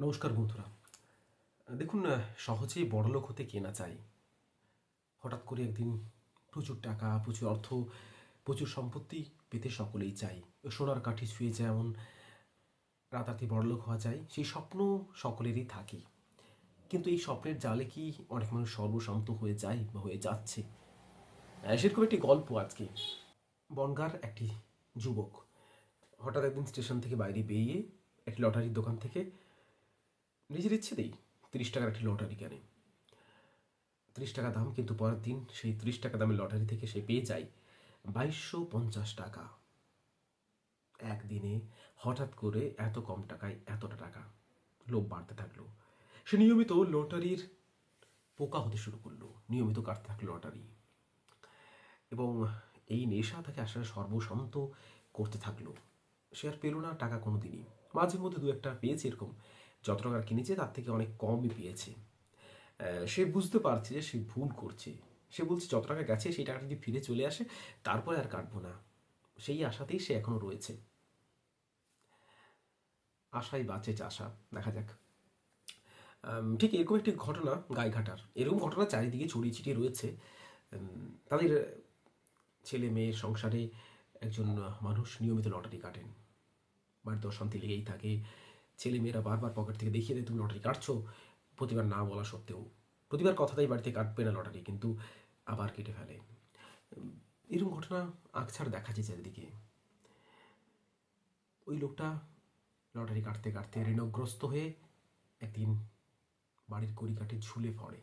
নমস্কার বন্ধুরা। দেখুন সহজেই বড়লোক হতে কেনা চাই হঠাৎ করে একদিন প্রচুর টাকা, প্রচুর অর্থ, প্রচুর সম্পত্তি পেতে সকলেই চাই সোনার কাঠি ছুঁয়ে যেমন রাতারাতি বড়লোক হওয়া যায়, সেই স্বপ্ন সকলেরই থাকে। কিন্তু এই স্বপ্নের জালে কি অনেক মানুষ সর্বশান্ত হয়ে যায় বা হয়ে যাচ্ছে? সেরকম একটি গল্প আজকে। বনগার একটি যুবক হঠাৎ একদিন স্টেশন থেকে বাইরে বেরিয়ে একটি লটারির দোকান থেকে নিজের ইচ্ছে ইচ্ছেতেই তিরিশ টাকার একটি লটারি কেনে। ত্রিশ টাকা দাম কিন্তু পরের দিন সেই ত্রিশ টাকা দামের লটারি থেকে সে পেয়ে যায় বাইশশো পঞ্চাশ টাকা। একদিনে হঠাৎ করে এত কম টাকায় এতটা টাকা লোভ বাড়তে থাকল। সে নিয়মিত লটারির পোকা হতে শুরু করল, নিয়মিত কাটতে থাকল লটারি। এবং এই নেশা তাকে আসলে সর্বসন্ত করতে থাকল। সে আর পেল না টাকা কোনো দিনই মাঝে মধ্যে দু একটা পেয়েছে এরকম। যত টাকা কিনেছে, তার থেকে অনেক কমই পেয়েছে। সে বুঝতে পারছে যে সে ভুল করছে। সে বলছে, যত টাকা গেছে, সেই টাকাটা যদি ফিরে চলে আসে, তারপরে আর কাটবো না। সেই আশাতেই সে এখনও রয়েছে। আশাই বাঁচে চাষা দেখা যাক। ঠিক এরকম একটি ঘটনা গাইঘাটার। এরকম ঘটনা চারিদিকে ছড়িয়ে ছিটিয়ে রয়েছে। তাদের ছেলে মেয়ের সংসারে একজন মানুষ নিয়মিত লটারি কাটেন। বাড়িতে অশান্তি লেগেই থাকে। ছেলে মেয়েরা বারবার পকেট থেকে দেখিয়ে দেয়, তুমি লটারি কাটছো? প্রতিবার না বলা সত্ত্বেও, প্রতিবার কথাটাই বাড়িতে কাটবে না লটারি কিন্তু আবার কেটে ফেলে। এরকম ঘটনা আকছাড় দেখা যায় চারিদিকে। ওই লোকটা লটারি কাটতে কাটতে ঋণগ্রস্ত হয়ে একদিন বাড়ির কড়িকাঠে ঝুলে পড়ে।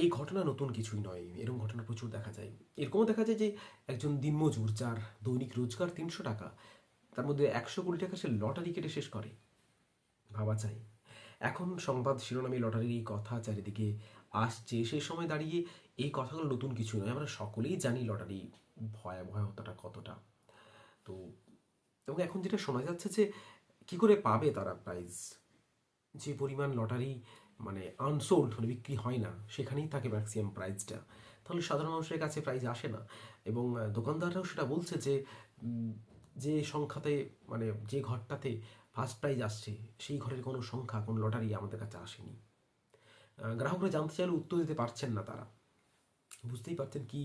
এই ঘটনা নতুন কিছুই নয়, এরকম ঘটনা প্রচুর দেখা যায়। এরকমও দেখা যায় যে একজন দিনমজুর যার দৈনিক রোজগার তিনশো টাকা তার মধ্যে একশো কোটি টাকা সে লটারি কেটে শেষ করে। ভাবা চাই এখন সংবাদ শিরোনামে লটারির এই কথা চারিদিকে আসছে। সেই সময় দাঁড়িয়ে এই কথাগুলো নতুন কিছু নয়। আমরা সকলেই জানি লটারি ভয়াবহতাটা কতটা। তো এবং এখন যেটা শোনা যাচ্ছে যে কি করে পাবে তারা প্রাইজ যে পরিমাণ লটারি মানে আনসোল্ড মানে বিক্রি হয় না, সেখানেই থাকে ম্যাক্সিমাম প্রাইজটা তাহলে সাধারণ মানুষের কাছে প্রাইজ আসে না। এবং দোকানদাররাও সেটা বলছে যে যে সংখ্যাতে মানে যে ঘরটাতে ফার্স্ট প্রাইজ আসছে, সেই ঘরের কোনো সংখ্যা, কোনো লটারি আমাদের কাছে আসেনি। গ্রাহকরা জানতে চাইলে উত্তর দিতে পারছেন না তারা। বুঝতেই পারছেন কি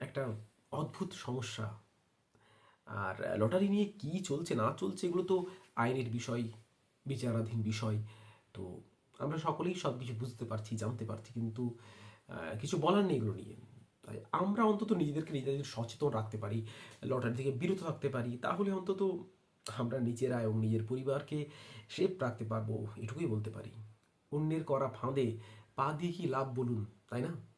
একটা অদ্ভুত সমস্যা। আর লটারি নিয়ে কি চলছে, না চলছে, এগুলো তো আইনের বিষয়, বিচারাধীন বিষয়। তো আমরা সকলেই সব কিছু বুঝতে পারছি, জানতে পারছি, কিন্তু কিছু বলার নেই এগুলো নিয়ে। তাই আমরা অন্তত নিজেদেরকে নিজেদের সচেতন রাখতে পারি লটারি থেকে বিরত থাকতে পারি, তাহলে অন্তত আমরা নিজেরা এবং নিজের পরিবারকে সেফ রাখতে পারব, এটুকুই বলতে পারি। অন্যের করা ফাঁদে পা দিয়ে কি লাভ বলুন, তাই না?